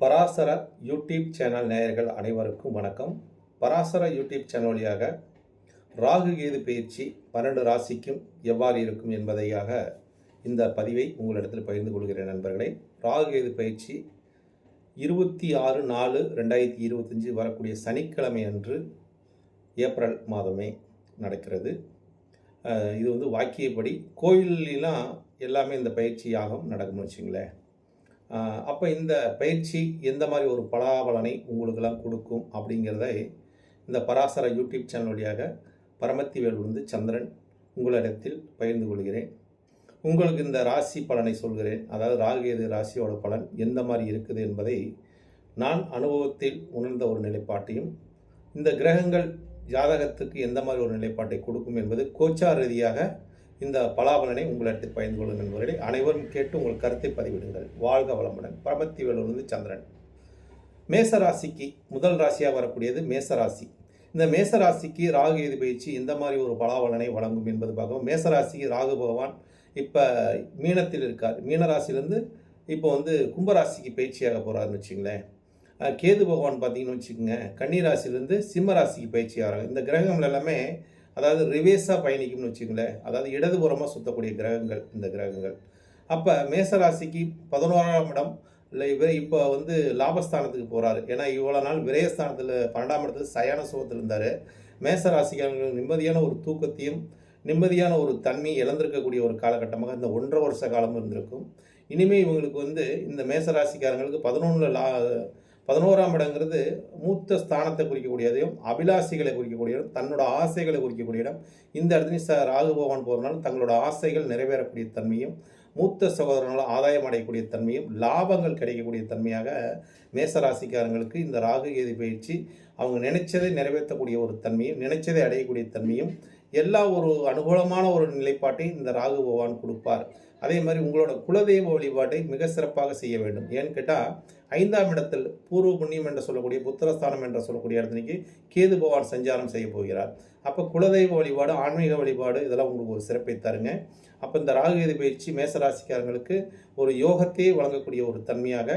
Parasara YouTube channel நேயர்கள் அனைவருக்கும் வணக்கம். பராசர யூடியூப் சேனல் வழியாக ராகு கேது பயிற்சி பன்னெண்டு ராசிக்கும் எவ்வாறு இருக்கும் என்பதையாக இந்த பதிவை உங்களிடத்தில் பகிர்ந்து கொள்கிறேன் நண்பர்களே. ராகு கேது பயிற்சி இருபத்தி ஆறு நாலு ரெண்டாயிரத்தி இருபத்தஞ்சி வரக்கூடிய சனிக்கிழமை அன்று ஏப்ரல் மாதமே நடக்கிறது. இது வந்து வாக்கியப்படி கோயிலெலாம் எல்லாமே இந்த பயிற்சி யாகம் நடக்கும்னு வச்சுங்களேன். அப்போ இந்த பயிற்சி எந்த மாதிரி ஒரு பலாபலனை உங்களுக்கெல்லாம் கொடுக்கும் அப்படிங்கிறத இந்த பராசர யூடியூப் சேனல் வழியாக பரமத்தி வேலுந்து சந்திரன் உங்களிடத்தில் பகிர்ந்து கொள்கிறேன். உங்களுக்கு இந்த ராசி பலனை சொல்கிறேன். அதாவது ராகுகேது ராசியோட பலன் எந்த மாதிரி இருக்குது என்பதை நான் அனுபவத்தில் உணர்ந்த ஒரு நிலைப்பாட்டையும் இந்த கிரகங்கள் ஜாதகத்துக்கு எந்த மாதிரி ஒரு நிலைப்பாட்டை கொடுக்கும் என்பது கோச்சார் ரீதியாக இந்த பலாபலனை உங்களிடத்தில் பயந்து கொள்ளும் நண்பர்களே. அனைவரும் கேட்டு உங்கள் கருத்தை பதிவிடுங்கள். வாழ்க வளமுடன். பரமத்தி வேலூர்ந்து சந்திரன். மேச ராசிக்கு முதல் ராசியாக வரக்கூடியது மேச ராசி இந்த மேச ராசிக்கு ராகு எது பயிற்சி இந்த மாதிரி ஒரு பலாபலனை வழங்கும் என்பது பார்க்கவும் மேச ராசிக்கு ராகு பகவான் இப்போ மீனத்தில் இருக்கார். மீன ராசியிலேருந்து இப்போ வந்து கும்பராசிக்கு பயிற்சியாக போகிறாருன்னு வச்சுங்களேன் கேது பகவான் பார்த்தீங்கன்னு வச்சுக்கோங்க. கன்னிராசிலேருந்து சிம்ம ராசிக்கு பயிற்சி ஆகிறாங்க இந்த கிரகங்கள் எல்லாமே அதாவது ரிவேஸாக பயணிக்கும்னு வச்சுங்களேன் அதாவது இடதுபுறமாக சுற்றக்கூடிய கிரகங்கள் இந்த கிரகங்கள். அப்போ மேசராசிக்கு பதினோராம் இடம் இல்லை இவர் இப்போ வந்து லாபஸ்தானத்துக்கு போகிறாரு ஏன்னா இவ்வளோ நாள் விரயஸ்தானத்தில் பன்னெண்டாம் இடத்துல சயான சுகத்தில் இருந்தார். மேசராசிக்காரர்கள் நிம்மதியான ஒரு தூக்கத்தையும் நிம்மதியான ஒரு தன்மையை இழந்திருக்கக்கூடிய ஒரு காலகட்டமாக இந்த ஒன்றரை வருஷ காலமும் இருந்திருக்கும். இனிமேல் இவங்களுக்கு வந்து இந்த மேசராசிக்காரங்களுக்கு பதினொன்றில் லா பதினோராம் இடங்கிறது மூத்த ஸ்தானத்தை குறிக்கக்கூடியதையும் அபிலாஷைகளை குறிக்கக்கூடிய இடம் தன்னோட ஆசைகளை குறிக்கக்கூடிய இடம் இந்த இடத்துலையும் ச ராகு பகவான் போகிறனால தங்களோட ஆசைகள் நிறைவேறக்கூடிய தன்மையும் மூத்த சகோதரனால் ஆதாயம் அடையக்கூடிய தன்மையும் லாபங்கள் கிடைக்கக்கூடிய தன்மையாக மேசராசிக்காரங்களுக்கு இந்த ராகு கேது பயிற்சி அவங்க நினைச்சதை நிறைவேற்றக்கூடிய ஒரு தன்மையும் நினைச்சதை அடையக்கூடிய தன்மையும் எல்லா ஒரு அனுகூலமான ஒரு நிலைப்பாட்டை இந்த ராகு பகவான் கொடுப்பார். அதே மாதிரி உங்களோட குலதெய்வ வழிபாட்டை மிக சிறப்பாக செய்ய வேண்டும். ஏன்னு கேட்டால் ஐந்தாம் இடத்தில் பூர்வ புண்ணியம் என்று சொல்லக்கூடிய புத்திரஸ்தானம் என்று சொல்லக்கூடிய இடத்துக்கு கேது பகவான் சஞ்சாரம் செய்ய போகிறார். அப்போ குலதெய்வ வழிபாடு ஆன்மீக வழிபாடு இதெல்லாம் உங்களுக்கு ஒரு சிறப்பை தருங்க. அப்போ இந்த ராகுகேது பயிற்சி மேசராசிக்காரங்களுக்கு ஒரு யோகத்தையே வழங்கக்கூடிய ஒரு தன்மையாக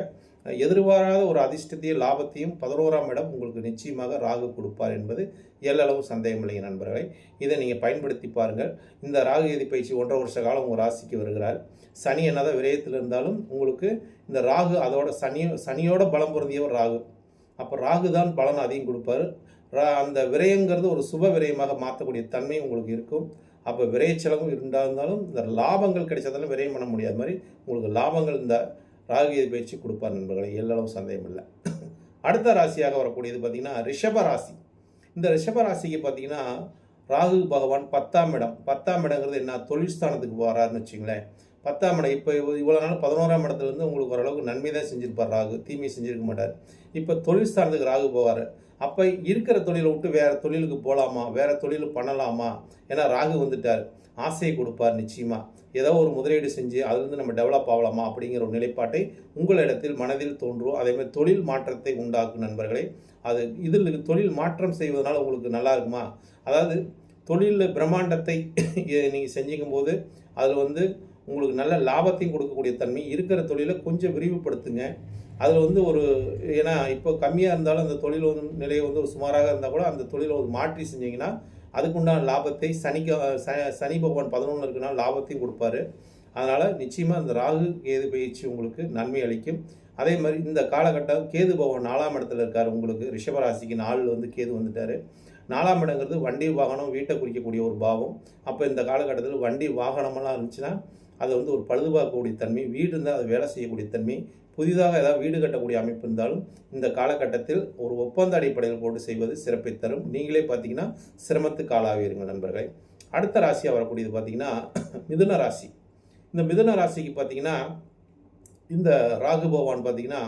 எதிர்பாராத ஒரு அதிர்ஷ்டத்தையும் லாபத்தையும் பதினோராம் இடம் உங்களுக்கு நிச்சயமாக ராகு கொடுப்பார் என்பது எல்லளவு சந்தேகமில்லைங்க நண்பர்களை. இதை நீங்கள் பயன்படுத்தி பாருங்கள். இந்த ராகு எதி பயிற்சி ஒன்றரை வருஷ காலம் உங்கள் ராசிக்கு வருகிறார். சனி என்னதான் விரயத்தில் இருந்தாலும் உங்களுக்கு இந்த ராகு அதோட சனி சனியோட பலம் பொருந்தியவர் ராகு. அப்போ ராகு தான் பலன் அதிகம் கொடுப்பாரு. ரா- அந்த விரயங்கிறது ஒரு சுப விரயமாக மாற்றக்கூடிய தன்மை உங்களுக்கு இருக்கும். அப்போ விரைய செலவும் இருந்தாலும் இந்த லாபங்கள் கிடைச்சதெல்லாம் விரயம் பண்ண முடியாத மாதிரி உங்களுக்கு லாபங்கள் இந்த ராகுகேது பயிற்சி கொடுப்பார் நண்பர்களை எல்லளவு சந்தேகம் இல்லை அடுத்த ராசியாக வரக்கூடியது பார்த்தீங்கன்னா ரிஷப ராசி. இந்த ரிஷப ராசிக்கு பார்த்தீங்கன்னா ராகு பகவான் பத்தாம் இடம். பத்தாம் இடங்கிறது என்ன? தொழிற்ஸ்தானத்துக்கு போகிறாருன்னு வச்சுங்களேன். பத்தாம் இடம். இப்போ இவ்வளோ நாள் பதினோராம் இடத்துல இருந்து உங்களுக்கு ஓரளவுக்கு நன்மை தான் செஞ்சுருப்பார் ராகு. தீமை செஞ்சுருக்க மாட்டார். இப்போ தொழிற்ஸ்தானத்துக்கு ராகு போவார். அப்போ இருக்கிற தொழிலை விட்டு வேறு தொழிலுக்கு போகலாமா? வேறு தொழில் பண்ணலாமா? ஏன்னா ராகு வந்துட்டார். ஆசையை கொடுப்பார் நிச்சயமாக ஏதோ ஒரு முதலீடு செஞ்சு அதுலேருந்து நம்ம டெவலப் ஆகலாமா அப்படிங்கிற ஒரு நிலைப்பாட்டை உங்களிடத்தில் மனதில் தோன்றும். அதே மாதிரி தொழில் மாற்றத்தை உண்டாக்கும் நண்பர்களே அது இதில் தொழில் மாற்றம் செய்வதனால் உங்களுக்கு நல்லா இருக்குமா? அதாவது தொழிலில் பிரம்மாண்டத்தை நீங்கள் செஞ்சிக்கும் போது அதில் வந்து உங்களுக்கு நல்ல லாபத்தையும் கொடுக்கக்கூடிய தன்மை. இருக்கிற தொழிலை கொஞ்சம் விரிவுபடுத்துங்க. அதில் வந்து ஒரு ஏன்னா இப்போ கம்மியாக இருந்தாலும் அந்த தொழில் வந்து வந்து ஒரு சுமாராக இருந்தால் கூட அந்த தொழிலை ஒரு மாற்றி செஞ்சிங்கன்னா அதுக்குண்டான லாபத்தை சனிக்கு ச- சனி பகவான் பதினொன்று இருக்குன்னா லாபத்தையும் கொடுப்பாரு. அதனால் நிச்சயமாக இந்த ராகு கேது பயிற்சி உங்களுக்கு நன்மை அளிக்கும். அதே மாதிரி இந்த காலகட்டம் கேது பகவான் நாலாம் இடத்துல இருக்கார் உங்களுக்கு. ரிஷபராசிக்கு நாலில் வந்து கேது வந்துட்டார். நாலாம் இடங்கிறது வண்டி வாகனம் வீட்டை குறிக்கக்கூடிய ஒரு பாவம். அப்போ இந்த காலகட்டத்தில் வண்டி வாகனமெல்லாம் இருந்துச்சுன்னா அது வந்து ஒரு பழுதுபார்க்கக்கூடிய தன்மை வீடு இருந்தால் அது வேலை செய்யக்கூடிய தன்மை புதிதாக ஏதாவது வீடு கட்டக்கூடிய அமைப்பு இருந்தாலும் இந்த காலகட்டத்தில் ஒரு ஒப்பந்த அடிப்படையில் போட்டு செய்வது சிறப்பை தரும். நீங்களே பார்த்தீங்கன்னா சிரமத்துக்கு ஆளாவீருங்க நண்பர்களே. அடுத்த ராசியாக வரக்கூடியது பார்த்தீங்கன்னா மிதுன ராசி. இந்த மிதுன ராசிக்கு பார்த்தீங்கன்னா இந்த ராகு பகவான் பார்த்தீங்கன்னா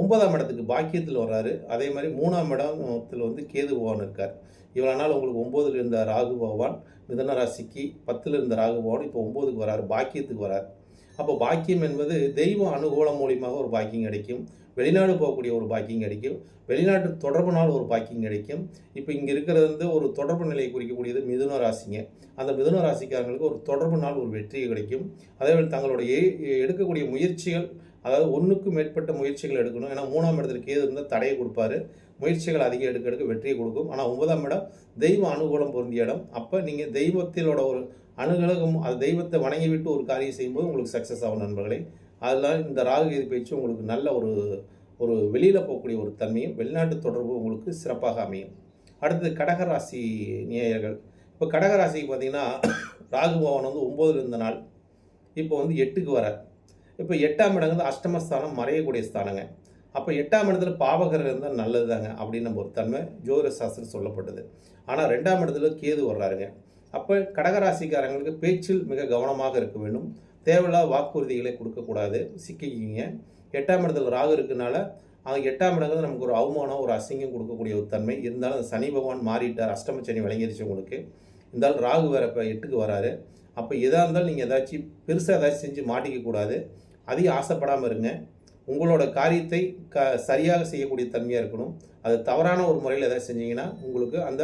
ஒன்பதாம் இடத்துக்கு பாக்கியத்தில் வர்றாரு. அதே மாதிரி மூணாம் இடத்தில் வந்து கேது பகவான் இருக்கார். இவ்வளோ நாள் உங்களுக்கு ஒம்போதில் இருந்த ராகு பகவான் மிதன ராசிக்கு பத்தில் இருந்த ராகு பகவான் இப்போ ஒம்போதுக்கு வராரு பாக்கியத்துக்கு வரார் அப்போ பாக்கியம் என்பது தெய்வ அனுகூலம் மூலியமாக ஒரு பாக்கியம் கிடைக்கும். வெளிநாடு போகக்கூடிய ஒரு பாக்கியம் கிடைக்கும். வெளிநாட்டு தொடர்புனால் ஒரு பாக்கியம் கிடைக்கும். இப்போ இங்கே இருக்கிறது வந்து ஒரு தொடர்பு நிலையை குறிக்கக்கூடியது மிதுன ராசிங்க. அந்த மிதுன ராசிக்காரங்களுக்கு ஒரு தொடர்பு நாள் ஒரு வெற்றி கிடைக்கும். அதேபோல் தங்களுடைய எடுக்கக்கூடிய முயற்சிகள் அதாவது ஒன்றுக்கும் மேற்பட்ட முயற்சிகள் எடுக்கணும். ஏன்னா மூணாம் இடத்துல கேது இருந்தால் தடையை கொடுப்பாரு. முயற்சிகள் அதிகம் எடுக்க எடுக்க வெற்றியை கொடுக்கும். ஆனால் ஒன்பதாம் இடம் தெய்வ அனுகூலம் பொருந்திய இடம். அப்போ நீங்கள் தெய்வத்திலோட ஒரு அனுகலகம் அது தெய்வத்தை வணங்கி விட்டு ஒரு காரியம் செய்யும்போது உங்களுக்கு சக்ஸஸ் ஆகும் நண்பர்களே. அதனால் இந்த ராகு கேது பயிற்சி உங்களுக்கு நல்ல ஒரு ஒரு வெளியில் போகக்கூடிய ஒரு தன்மையும் வெளிநாட்டு தொடர்பு உங்களுக்கு சிறப்பாக அமையும். அடுத்தது கடகராசி நேயர்கள். இப்போ கடகராசிக்கு பார்த்தீங்கன்னா ராகு பவன் வந்து ஒம்போதுல இருந்த நாள். இப்போ வந்து எட்டுக்கு வர இப்போ எட்டாம் இடம் வந்து அஷ்டமஸ்தானம் மறையக்கூடிய ஸ்தானங்க. அப்போ எட்டாம் இடத்துல பாவகர் இருந்தால் நல்லது தாங்க அப்படின்னு நம்ம ஒரு தன்மை ஜோதிட சாஸ்திரம் சொல்லப்பட்டது. ஆனால் ரெண்டாம் இடத்துல கேது வர்றாருங்க. அப்போ கடகராசிக்காரங்களுக்கு பேச்சில் மிக கவனமாக இருக்க வேண்டும். தேவையில்லாத வாக்குறுதிகளை கொடுக்கக்கூடாது. சிக்கிக்கிங்க. எட்டாம் இடத்துல ராகு இருக்கனால அவங்க எட்டாம் இடங்கிறது நமக்கு ஒரு அவமானம் ஒரு அசிங்கம் கொடுக்கக்கூடிய ஒரு தன்மை. இருந்தாலும் அந்த சனி பகவான் மாறிட்டார். அஷ்டம சனி விளங்கிருச்சு உங்களுக்கு. இருந்தாலும் ராகு வேற இப்போ எட்டுக்கு வராரு. அப்போ எதாக இருந்தாலும் நீங்கள் ஏதாச்சும் பெருசாக ஏதாச்சும் செஞ்சு மாட்டிக்க கூடாது அதிகம் ஆசைப்படாமல் இருங்க. உங்களோட காரியத்தை க சரியாக செய்யக்கூடிய தன்மையாக இருக்கணும். அது தவறான ஒரு முறையில் எதாவது செஞ்சீங்கன்னா உங்களுக்கு அந்த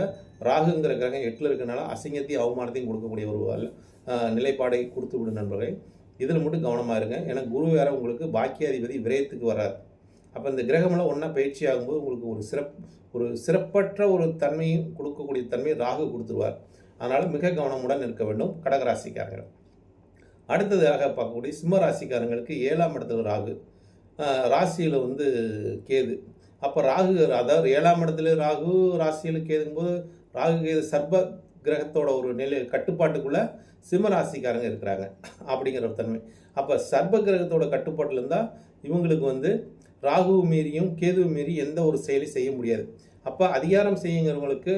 ராகுங்கிற கிரகம் எட்டில் இருக்கிறனால அசிங்கத்தையும் அவமானத்தையும் கொடுக்கக்கூடிய ஒரு நிலைப்பாடை கொடுத்து விடும் நண்பர்களே. இதில் மட்டும் கவனமாக இருங்க. ஏன்னா குரு வேற உங்களுக்கு பாக்கியாதிபதி விரயத்துக்கு வராது அப்போ இந்த கிரகமெல்லாம் ஒன்றா பயிற்சி ஆகும்போது உங்களுக்கு ஒரு சிறப் ஒரு சிறப்பற்ற ஒரு தன்மையும் கொடுக்கக்கூடிய தன்மையை ராகு கொடுத்துருவார். அதனால் மிக கவனமுடன் இருக்க வேண்டும். கடகராசிக்காரர்கள். அடுத்ததாக பார்க்கக்கூடிய சிம்ம ராசிக்காரங்களுக்கு ஏழாம் இடத்துல ராகு. ராசியில் வந்து கேது. அப்போ ராகு அதாவது ஏழாம் இடத்துல ராகு ராசியில் கேதுங்கும்போது ராகு கேது சர்ப கிரகத்தோட ஒரு நிலை கட்டுப்பாட்டுக்குள்ளே சிம்ம ராசிக்காரங்க இருக்கிறாங்க. அப்படிங்கிற ஒரு தன்மை. அப்போ சர்ப கிரகத்தோட கட்டுப்பாட்டில் இருந்தால் இவங்களுக்கு வந்து ராகுவை மீறியும் கேதுவை மீறி எந்த ஒரு செயலையும் செய்ய முடியாது. அப்போ அதிகாரம் செய்யுங்கிறவங்களுக்கு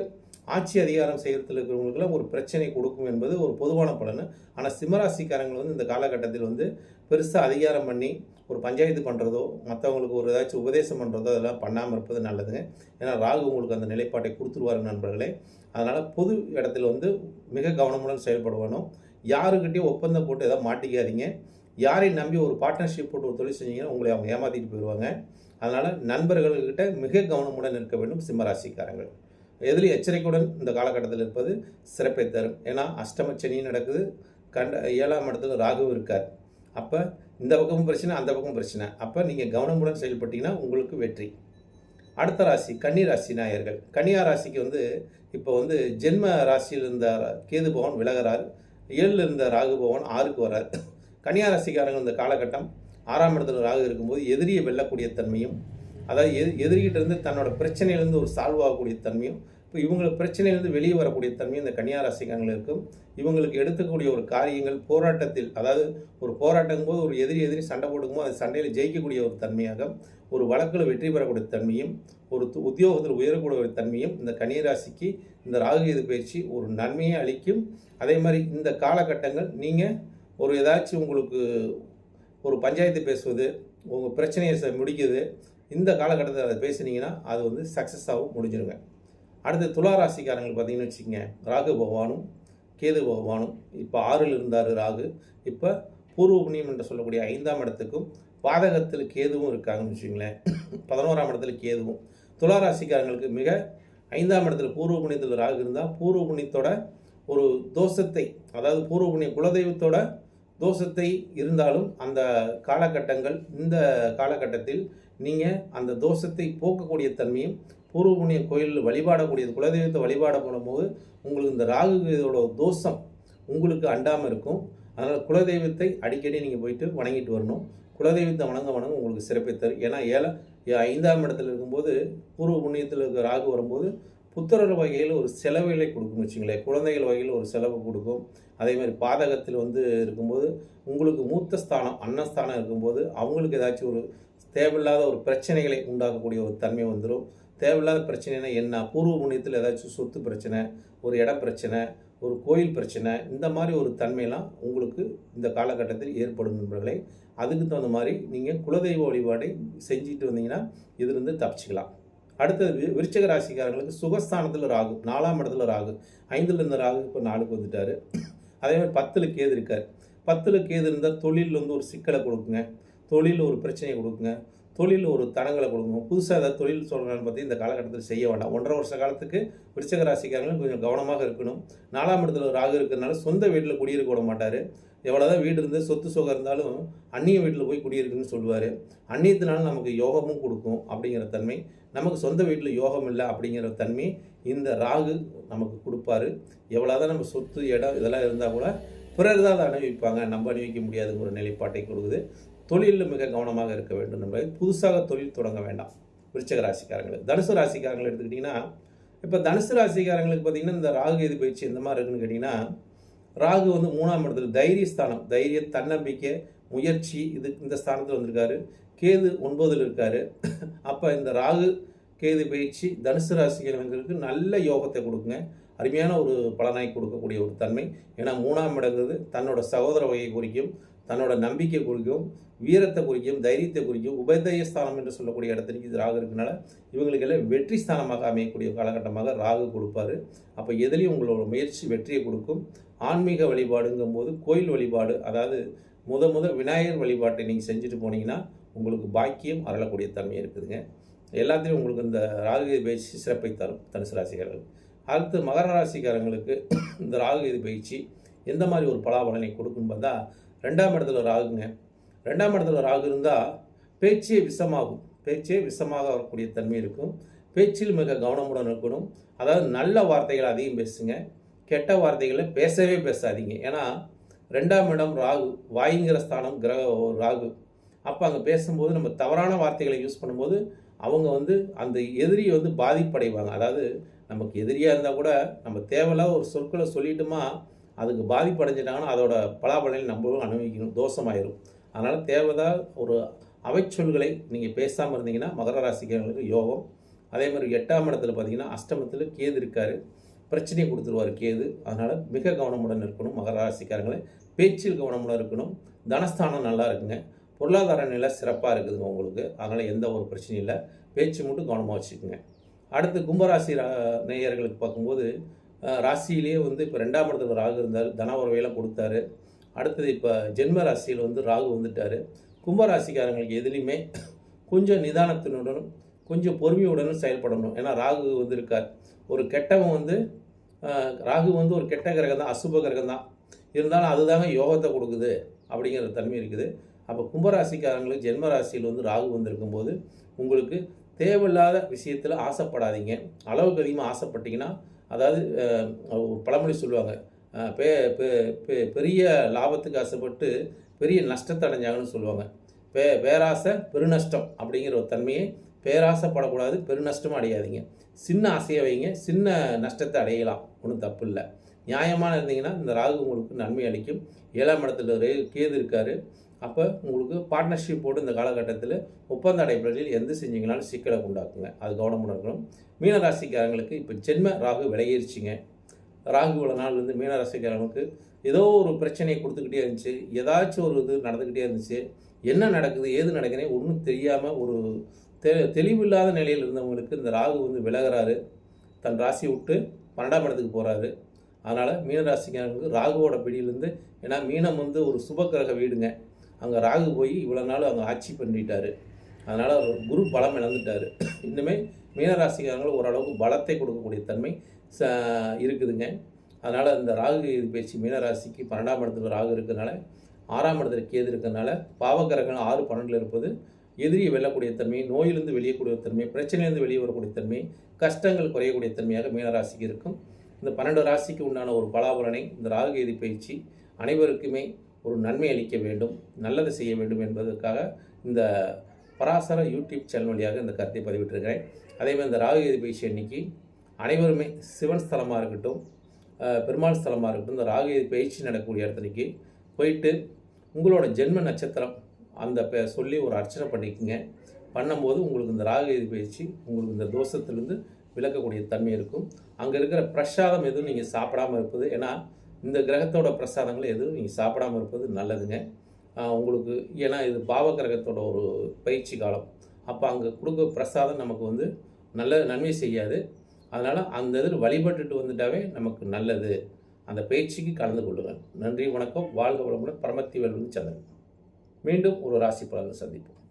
ஆட்சி அதிகாரம் செய்கிறதுல இருக்கிறவங்களுக்குலாம் ஒரு பிரச்சனை கொடுக்கும் என்பது ஒரு பொதுவான பலன். ஆனால் சிம்மராசிக்காரங்கள் வந்து இந்த காலகட்டத்தில் வந்து பெருசாக அதிகாரம் பண்ணி ஒரு பஞ்சாயத்து பண்ணுறதோ மற்றவங்களுக்கு ஒரு ஏதாச்சும் உபதேசம் பண்ணுறதோ அதெல்லாம் பண்ணாமல் இருப்பது நல்லதுங்க. ஏன்னா ராகு உங்களுக்கு அந்த நிலைப்பாட்டை கொடுத்துருவார் நண்பர்களே. அதனால் பொது இடத்துல வந்து மிக கவனமுடன் செயல்படுவானோ யாருக்கிட்டையும் ஒப்பந்தம் போட்டு எதாவது மாட்டிக்காதீங்க. யாரையும் நம்பி ஒரு பார்ட்னர்ஷிப் போட்டு ஒரு தொழில் செஞ்சீங்கன்னா உங்களை அவங்க ஏமாற்றிட்டு போயிடுவாங்க அதனால் நண்பர்கள்கிட்ட மிக கவனமுடன் இருக்க வேண்டும் சிம்மராசிக்காரங்கள் எதிலும் எச்சரிக்கையுடன் இந்த காலகட்டத்தில் இருப்பது சிறப்பை தரும். ஏன்னா அஷ்டம நடக்குது. கண்ட ஏழாம் இடத்துல ராகுவும் இருக்கார். அப்போ இந்த பக்கமும் பிரச்சனை அந்த பக்கமும் பிரச்சனை. அப்போ நீங்கள் கவனமுடன் செயல்பட்டீங்கன்னா உங்களுக்கு வெற்றி. அடுத்த ராசி கன்னி ராசி நாயர்கள். கன்னியா ராசிக்கு வந்து இப்போ வந்து ஜென்ம ராசியில் இருந்த கேது பவன் விலகிறார். ஏழில் இருந்த ராகு பவன் ஆறுக்கு வரார் கன்னியா ராசிக்காரங்க இந்த காலகட்டம் ஆறாம் இடத்துல ராகு இருக்கும்போது எதிரியை வெல்லக்கூடிய தன்மையும் அதாவது எது எதிரிகிட்ட இருந்து தன்னோட பிரச்சனையிலேருந்து ஒரு சால்வ் ஆகக்கூடிய தன்மையும் இப்போ இவங்களுக்கு பிரச்சனையிலிருந்து வெளியே வரக்கூடிய தன்மை இந்த கன்னியா இருக்கும். இவங்களுக்கு எடுத்துக்கூடிய ஒரு காரியங்கள் போராட்டத்தில் அதாவது ஒரு போராட்டம் போது ஒரு எதிரி எதிரி சண்டை போடும்போது அது சண்டையில் ஜெயிக்கக்கூடிய ஒரு தன்மையாக ஒரு வழக்கில் வெற்றி பெறக்கூடிய தன்மையும் ஒரு து- உத்தியோகத்தில் உயரக்கூடிய ஒரு தன்மையும் இந்த கன்னியராசிக்கு இந்த ராகுகேது பயிற்சி ஒரு நன்மையை அளிக்கும். அதே மாதிரி இந்த காலகட்டங்கள் நீங்கள் ஒரு ஏதாச்சும் உங்களுக்கு ஒரு பஞ்சாயத்து பேசுவது உங்கள் பிரச்சனையை முடிக்குது இந்த காலகட்டத்தில் அதை பேசுனீங்கன்னா அது வந்து சக்ஸஸாகவும் முடிஞ்சிருங்க. அடுத்து துலா பார்த்தீங்கன்னு வச்சுக்கோங்க. ராகு பகவானும் கேது பகவானும் இப்போ ஆறில் இருந்தார் ராகு. இப்போ பூர்வ புண்ணியம் என்று சொல்லக்கூடிய ஐந்தாம் இடத்துக்கும் பாதகத்தில் கேதுவும் இருக்காங்கன்னு வச்சுங்களேன் பதினோராம் இடத்துல கேதுவும். துலா ராசிக்காரங்களுக்கு மிக ஐந்தாம் இடத்துல பூர்வ புண்ணியத்தில் ராகு இருந்தால் பூர்வ புண்ணியத்தோட ஒரு தோஷத்தை அதாவது பூர்வ புண்ணிய குலதெய்வத்தோட தோஷத்தை இருந்தாலும் அந்த காலகட்டங்கள் இந்த காலகட்டத்தில் நீங்கள் அந்த தோஷத்தை போக்கக்கூடிய தன்மையும் பூர்வ புண்ணிய கோயிலில் வழிபாடக்கூடியது குலதெய்வத்தை வழிபாட போடும்போது உங்களுக்கு இந்த ராகு இதோட தோஷம் உங்களுக்கு அண்டாமல் இருக்கும். அதனால் குலதெய்வத்தை அடிக்கடி நீங்கள் போயிட்டு வணங்கிட்டு வரணும். குலதெய்வத்தை வணங்க வணங்க உங்களுக்கு சிறப்பை தரும். ஏன்னா ஏழை ஐந்தாம் இடத்துல இருக்கும்போது பூர்வ புண்ணியத்தில் இருக்க ராகு வரும்போது புத்திரர் வகையில் ஒரு செலவுகளை கொடுக்கும் வச்சுங்களேன். குழந்தைகள் வகையில் ஒரு செலவு கொடுக்கும். அதே மாதிரி பாதகத்தில் வந்து இருக்கும்போது உங்களுக்கு மூத்த ஸ்தானம் அன்னஸ்தானம் இருக்கும்போது அவங்களுக்கு ஏதாச்சும் ஒரு தேவையில்லாத ஒரு பிரச்சனைகளை உண்டாக்கக்கூடிய ஒரு தன்மை வந்துடும் தேவையில்லாத பிரச்சனைனா என்ன? பூர்வ புண்ணியத்தில் ஏதாச்சும் சொத்து பிரச்சனை ஒரு இட பிரச்சனை ஒரு கோயில் பிரச்சனை இந்த மாதிரி ஒரு தன்மையெல்லாம் உங்களுக்கு இந்த காலகட்டத்தில் ஏற்படும் நண்பர்களே. அதுக்கு தகுந்த மாதிரி நீங்கள் குலதெய்வ வழிபாடை செஞ்சுட்டு வந்தீங்கன்னா இதிலிருந்து தப்பிச்சுக்கலாம். அடுத்தது விருச்சக ராசிக்காரர்களுக்கு ராசிக்காரங்களுக்கு சுகஸ்தானத்தில் ராகு நாலாம் இடத்துல ராகு ஐந்தில் இருந்த ராகு இப்போ நாலுக்கு வந்துட்டார். அதே மாதிரி பத்தில் கேது இருக்கார். பத்தில் கேது இருந்தால் தொழிலில் வந்து ஒரு சிக்கலை கொடுக்குங்க. தொழிலில் ஒரு பிரச்சனையை கொடுக்குங்க. தொழில் ஒரு தடங்களை கொடுக்கணும் புதுசாக ஏதாவது தொழில் சொல்கிறான்னு பற்றி இந்த காலகட்டத்தில் செய்ய வேண்டாம். ஒன்றரை வருஷ காலத்துக்கு விருச்சக ராசிக்காரங்களும் கொஞ்சம் கவனமாக இருக்கணும். நாலாம் இடத்துல ராகு இருக்கிறதுனால சொந்த வீட்டில் குடியிருக்க விட மாட்டார். எவ்வளோதான் வீடு இருந்து சொத்து சுகம் இருந்தாலும் அந்நிய வீட்டில் போய் குடியிருக்குன்னு சொல்லுவார். அந்நியத்தினால நமக்கு யோகமும் கொடுக்கும் அப்படிங்கிற தன்மை. நமக்கு சொந்த வீட்டில் யோகம் இல்லை அப்படிங்கிற தன்மை இந்த ராகு நமக்கு கொடுப்பாரு. எவ்வளோதான் நம்ம சொத்து இடம் இதெல்லாம் இருந்தால் கூட பிறர் தான் அதை அனுபவிப்பாங்க நம்ம அனுபவிக்க முடியாதுங்கிற ஒரு நிலைப்பாட்டை கொடுக்குது. தொழிலில் மிக கவனமாக இருக்க வேண்டும் என்பதை புதுசாக தொழில் தொடங்க வேண்டாம். விருச்சக ராசிக்காரங்களுக்கு தனுசு ராசிக்காரங்களை எடுத்துக்கிட்டிங்கன்னா இப்போ தனுசு ராசிக்காரங்களுக்கு பார்த்தீங்கன்னா இந்த ராகு எது பயிற்சி எந்த மாதிரி இருக்குன்னு கேட்டிங்கன்னா ராகு வந்து மூணாம் இடத்துல தைரிய ஸ்தானம் தைரிய தன்னம்பிக்கை முயற்சி இது இந்த ஸ்தானத்தில் வந்திருக்காரு. கேது ஒன்பதில் இருக்காரு. அப்போ இந்த ராகு கேது பயிற்சி தனுசு ராசிக்காரங்களுக்கு நல்ல யோகத்தை கொடுக்குங்க. அருமையான ஒரு பலனாய் கொடுக்கக்கூடிய ஒரு தன்மை. ஏன்னா மூணாம் இடங்கிறது தன்னோட சகோதர வகையை குறிக்கும். தன்னோட நம்பிக்கை குறிக்கும் வீரத்தை குறிக்கும் தைரியத்தை குறிக்கும் உபதய ஸ்தானம் என்று சொல்லக்கூடிய இடத்திற்கு இது ராகு இருக்கனால இவங்களுக்கு எல்லாம் வெற்றி ஸ்தானமாக அமையக்கூடிய காலகட்டமாக ராகு கொடுப்பாரு. அப்போ எதுலேயும் உங்களோட முயற்சி வெற்றியை கொடுக்கும். ஆன்மீக வழிபாடுங்கும் போது கோயில் வழிபாடு அதாவது முத முத விநாயகர் வழிபாட்டை நீங்கள் செஞ்சுட்டு போனீங்கன்னா உங்களுக்கு பாக்கியம் அறளக்கூடிய தன்மை இருக்குதுங்க. எல்லாத்திலையும் உங்களுக்கு இந்த ராகு பயிற்சி சிறப்பை தரும் தனுசு ராசிக்காரர்கள். அடுத்து மகர ராசிக்காரங்களுக்கு இந்த ராகு இது பயிற்சி எந்த மாதிரி ஒரு பலாபலனை கொடுக்குன்னு பார்த்தா ரெண்டாம் இடத்துல ராகுங்க. ரெண்டாம் இடத்துல ராகு இருந்தால் பேச்சே விஷமாகும். பேச்சே விஷமாக வரக்கூடிய தன்மை இருக்கும். பேச்சில் மிக கவனமுடன் இருக்கணும். அதாவது நல்ல வார்த்தைகள் அதிகம் பேசுங்க. கெட்ட வார்த்தைகளை பேசவே பேசாதீங்க. ஏன்னா ரெண்டாம் இடம் ராகு வாயுங்கிற ஸ்தானம் கிரக ராகு. அப்போ அங்கே பேசும்போது நம்ம தவறான வார்த்தைகளை யூஸ் பண்ணும்போது அவங்க வந்து அந்த எதிரி வந்து பாதிப்படைவாங்க. அதாவது நமக்கு எதிரியாக இருந்தால் கூட நம்ம தேவையில்லாத ஒரு சொற்களை சொல்லிட்டோமா அதுக்கு பாதிப்படைஞ்சிட்டாங்கன்னா அதோட பலாபலனை நம்மளும் அனுபவிக்கணும். தோஷமாயிரும். அதனால் தேவைதான் ஒரு அவைச்சொல்களை நீங்கள் பேசாமல் இருந்தீங்கன்னா மகர ராசிக்காரங்களுக்கு யோகம். அதே மாதிரி எட்டாம் இடத்துல பார்த்தீங்கன்னா அஷ்டமத்தில் கேது இருக்கார். பிரச்சனையை கொடுத்துருவார் கேது. அதனால் மிக கவனமுடன் இருக்கணும் மகர ராசிக்காரங்களை. பேச்சில் கவனமுடன் இருக்கணும். தனஸ்தானம் நல்லா இருக்குங்க. பொருளாதார நிலை சிறப்பாக இருக்குதுங்க உங்களுக்கு. அதனால் எந்த ஒரு பிரச்சனையும் இல்லை. பேச்சு மட்டும் கவனமாக வச்சுக்கோங்க. அடுத்து கும்பராசி ரா நேயர்களுக்கு பார்க்கும்போது ராசியிலேயே வந்து இப்போ ரெண்டாம் இடத்துல ராகு இருந்தார். தன உறவையெல்லாம் கொடுத்தாரு. அடுத்தது இப்போ ஜென்ம ராசியில் வந்து ராகு வந்துட்டார். கும்பராசிக்காரங்களுக்கு எதுலேயுமே கொஞ்சம் நிதானத்தினுடனும் கொஞ்சம் பொறுமையுடனும் செயல்படணும். ஏன்னா ராகு வந்து இருக்கார் ஒரு கெட்டவன் வந்து ராகு வந்து ஒரு கெட்ட கிரகம் தான் அசுப கிரகம் தான் இருந்தாலும் அதுதாங்க யோகத்தை கொடுக்குது அப்படிங்கிற தன்மை இருக்குது. அப்போ கும்பராசிக்காரங்களுக்கு ஜென்ம ராசியில் வந்து ராகு வந்திருக்கும் போது உங்களுக்கு தேவையில்லாத விஷயத்தில் ஆசைப்படாதீங்க. அளவுக்கு அதிகமாக ஆசைப்பட்டீங்கன்னா அதாவது பழமொழி சொல்லுவாங்க. பெ பெ- பெரிய லாபத்துக்கு ஆசைப்பட்டு பெரிய நஷ்டத்தை அடைஞ்சாங்கன்னு சொல்லுவாங்க. பே பேராசை பெருநஷ்டம் அப்படிங்கிற ஒரு தன்மையை பேராசைப்படக்கூடாது பெருநஷ்டமும் அடையாதீங்க. சின்ன ஆசையை வைங்க சின்ன நஷ்டத்தை அடையலாம். ஒன்றும் தப்பு இல்லை. நியாயமான இருந்தீங்கன்னா இந்த ராகு உங்களுக்கு நன்மை அளிக்கும். ஏழாம் இடத்துல ஒரு கேது இருக்காரு. அப்போ உங்களுக்கு பார்ட்னர்ஷிப் போட்டு இந்த காலகட்டத்தில் ஒப்பந்த அடைப்படையில் எந்த செஞ்சீங்கனாலும் சிக்கலை உண்டாக்குங்க. அது கவனமுடன் இருக்கணும். மீனராசிக்காரங்களுக்கு இப்போ ஜென்ம ராகு விலையேறிச்சிங்க ராகு உள்ள நாள் வந்து மீனராசிக்காரங்களுக்கு ஏதோ ஒரு பிரச்சனையை கொடுத்துக்கிட்டே இருந்துச்சு. ஏதாச்சும் ஒரு இது நடந்துக்கிட்டே இருந்துச்சு. என்ன நடக்குது ஏது நடக்குதுனே ஒன்றும் தெரியாமல் ஒரு தெ தெளிவில்லாத நிலையில் இருந்தவங்களுக்கு இந்த ராகு வந்து விலகுறாரு. தன் ராசி விட்டு பன்னெண்டாம் இடத்துக்கு போகிறாரு அதனால் மீனராசிக்காரங்களுக்கு ராகுவோட பிடியிலேருந்து ஏன்னா மீனம் வந்து ஒரு சுபக்கிரக வீடுங்க. அங்கே ராகு போய் இவ்வளோ நாள் அங்கே ஆட்சி பண்ணிட்டாரு. அதனால் அவர் குரு பலம் இழந்துட்டார். இன்னுமே மீனராசிக்காரங்களும் ஓரளவுக்கு பலத்தை கொடுக்கக்கூடிய தன்மை ச இருக்குதுங்க. அதனால் இந்த ராகு இது பேச்சு மீனராசிக்கு பன்னெண்டாம் இடத்துல ராகு இருக்கிறதுனால ஆறாம் இடத்துல கேது இருக்கிறதுனால பாவகரகங்கள் ஆறு பன்னெண்டில் இருப்பது எதிரியை வெல்லக்கூடிய தன்மை நோயிலிருந்து வெளியக்கூடிய தன்மை பிரச்சனையிலிருந்து வெளியே வரக்கூடிய தன்மை கஷ்டங்கள் குறையக்கூடிய தன்மையாக மீனராசிக்கு இருக்கும். இந்த பன்னெண்டு ராசிக்கு உண்டான ஒரு பலாபலனை இந்த ராகு எதி பயிற்சி அனைவருக்குமே ஒரு நன்மை அளிக்க வேண்டும் நல்லது செய்ய வேண்டும் என்பதற்காக இந்த பராசர யூடியூப் சேனல் வழியாக இந்த கருத்தை பதிவிட்டிருக்கிறேன். அதேமாதிரி இந்த ராகு எதி பயிற்சி அன்னைக்கு அனைவருமே சிவன் ஸ்தலமாக இருக்கட்டும் பெருமாள் ஸ்தலமாக இருக்கட்டும் இந்த ராகு எதி பயிற்சி நடக்கக்கூடிய இடத்துக்கு போயிட்டு உங்களோட ஜென்ம நட்சத்திரம் அந்த பே சொல்லி ஒரு அர்ச்சனை பண்ணிக்கோங்க. பண்ணும்போது உங்களுக்கு இந்த ராகு எதி பயிற்சி உங்களுக்கு இந்த தோஷத்துலேருந்து விலக்கக்கூடிய தன்மை இருக்கும். அங்கே இருக்கிற பிரசாதம் எதுவும் நீங்கள் சாப்பிடாம இருப்பது ஏன்னா இந்த கிரகத்தோட பிரசாதங்களை எதுவும் நீங்கள் சாப்பிடாம இருப்பது நல்லதுங்க. உங்களுக்கு ஏன்னா இது பாவ கிரகத்தோட ஒரு பயிற்சி காலம். அப்போ அங்கே கொடுக்க பிரசாதம் நமக்கு வந்து நல்ல நன்மை செய்யாது. அதனால் அந்த இதில் வழிபட்டுட்டு வந்துட்டாவே நமக்கு நல்லது. அந்த பயிற்சிக்கு கலந்து கொள்ளுங்கள். நன்றி வணக்கம். வாழ்க வளமுடன் பரமத்தி வேல்வன் சந்திரன். மீண்டும் ஒரு ராசி பலனை சந்திப்போம்.